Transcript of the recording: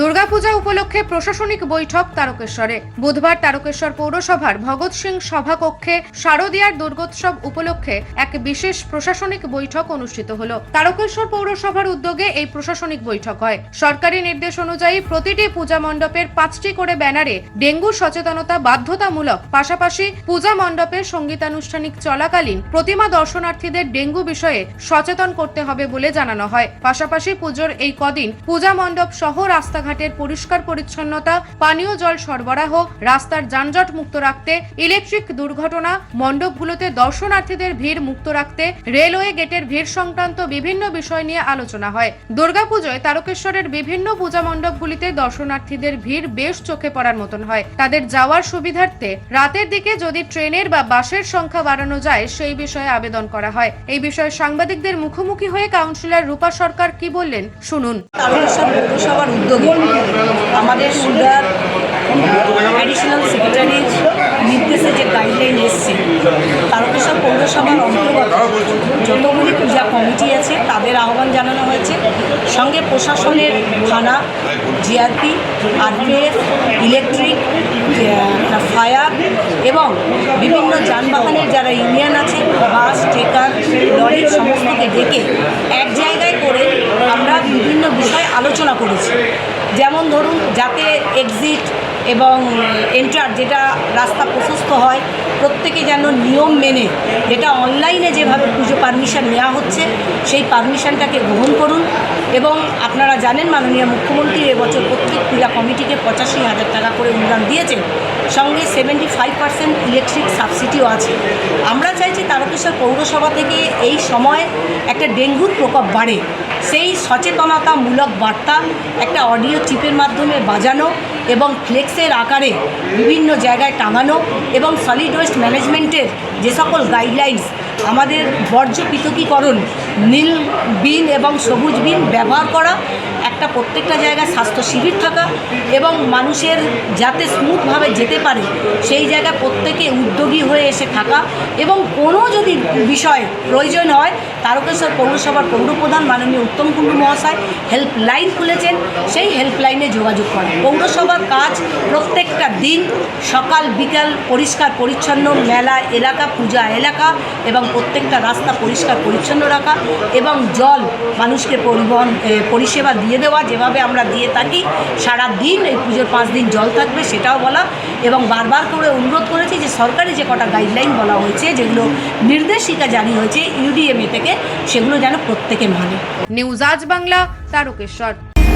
দুর্গাপূজা উপলক্ষে প্রশাসনিক বৈঠক তারকেশ্বরে। বুধবার তারকেশ্বর পৌরসভার ভগৎ সিং সভাকক্ষে শারদীয়ার দুর্গোৎসব উপলক্ষে এক বিশেষ প্রশাসনিক বৈঠক অনুষ্ঠিত হল। তারকেশ্বর পৌরসভার উদ্যোগে এই প্রশাসনিক বৈঠক হয়। সরকারি নির্দেশ অনুযায়ী প্রতিটি পূজা মণ্ডপের পাঁচটি করে ব্যানারে ডেঙ্গু সচেতনতা বাধ্যতামূলক, পাশাপাশি পূজা মণ্ডপে সঙ্গীতানুষ্ঠানিক চলাকালীন প্রতিমা দর্শনার্থীদের ডেঙ্গু বিষয়ে সচেতন করতে হবে বলে জানানো হয়। পাশাপাশি পুজোর এই কদিন পূজা মণ্ডপ সহ রাস্তাঘাটের পরিষ্কার পরিচ্ছন্নতা, পানীয় জল সরবরাহ, রাস্তার যানজট মুক্ত রাখতে, ইলেকট্রিক দুর্ঘটনা, মণ্ডপগুলোতে দর্শনার্থীদের ভিড় মুক্ত রাখতে, রেলওয়ে গেটের ভিড় সংক্রান্ত বিভিন্ন বিষয় নিয়ে আলোচনা হয়। দুর্গাপুজোয় তারকেশ্বরের বিভিন্ন পূজা মণ্ডপগুলিতে দর্শনার্থীদের ভিড় বেশ চোখে পড়ার মতন হয়। তাদের যাওয়ার সুবিধার্থে রাতের দিকে যদি ট্রেনের বা বাসের সংখ্যা বাড়ানো যায়, সেই বিষয়ে আবেদন করা হয়। এই বিষয়ে সাংবাদিকদের মুখোমুখি হয়ে কাউন্সিলর রূপা সরকার কি বললেন, শুনুন। তারকেশ্বর পৌরসভার উদ্যোগে আমাদের সুদার অ্যাডিশনাল সেক্রেটারির নির্দেশে যে গাইডলাইন এসছে, তারকেশ্বর পৌরসভার অন্তর্গত যতগুলি পূজা কমিটি আছে, তাদের আহ্বান জানানো হয়েছে। সঙ্গে প্রশাসনের থানা জিআরপি আরপিএফ ইলেকট্রিক ফায়ার এবং বিভিন্ন যানবাহনের যারা ইউনিয়ন আছে, বাস, ট্রেকার, লরি, সমস্তকে ডেকে এক জায়গায় করে আমরা বিভিন্ন বিষয়ে আলোচনা করেছি। যেমন ধরুন, যাতে এক্সিট এবং এন্টার যেটা রাস্তা প্রশস্ত হয়, প্রত্যেকে যেন নিয়ম মেনে যেটা অনলাইনে যেভাবে পুজো পারমিশন নেওয়া হচ্ছে, সেই পারমিশনটাকে গ্রহণ করুন। এবং আপনারা জানেন, মাননীয় মুখ্যমন্ত্রী এবছর প্রত্যেক পূজা কমিটিকে পঁচাশি হাজার টাকা করে অনুদান দিয়েছেন। সঙ্গে সেভেন্টি ফাইভ পার্সেন্ট ইলেকট্রিক সাবসিডিও আছে। আমরা চাইছি তারকেশ্বর পৌরসভা থেকে এই সময় একটা ডেঙ্গুর প্রকোপ বাড়ে। সেই সচেতনতামূলক বার্তা একটা অডিও চিপের মাধ্যমে বাজানো এবং ফ্লেক্সের আকারে বিভিন্ন জায়গায় টাঙানো এবং সলিড ওয়েস্ট ম্যানেজমেন্টের যে সকল গাইডলাইন্স আমাদের বর্জ্য পৃথকীকরণ, নীল বিন এবং সবুজ বিন ব্যবহার করা, একটা প্রত্যেকটা জায়গায় স্বাস্থ্য শিবির থাকা এবং মানুষের যাতে স্মুথভাবে যেতে পারে, সেই জায়গায় প্রত্যেকে উদ্যোগী হয়ে এসে থাকা এবং কোনো যদি বিষয় প্রয়োজন হয়, তারকেশ্বর পৌরসভার পৌরপ্রধান মাননীয় উত্তম কুণ্ডু মহাশয় হেল্পলাইন খুলেছেন, সেই হেল্পলাইনে যোগাযোগ করা। পৌরসভার কাজ প্রত্যেকটা দিন সকাল, বিকাল পরিষ্কার, পরিচ্ছন্ন মেলা, এলাকা, পূজা এলাকা এবং প্রত্যেকটা রাস্তা পরিষ্কার, পরিচ্ছন্ন রাখা এবং জল মানুষকে পরিবহন পরিষেবা দিয়ে দেওয়া, যেভাবে আমরা দিয়ে থাকি সারা দিন এই পুজোর পাঁচ দিন জল থাকবে সেটাও বলা এবং বারবার করে অনুরোধ করেছি যে সরকারি যে কটা গাইডলাইন বলা হয়েছে, যেগুলো নির্দেশিকা জারি হয়েছে ইউডিএমএ থেকে, সেগুলো যেন প্রত্যেকে মানে। নিউজ আজ বাংলা, তারকেশ্বর।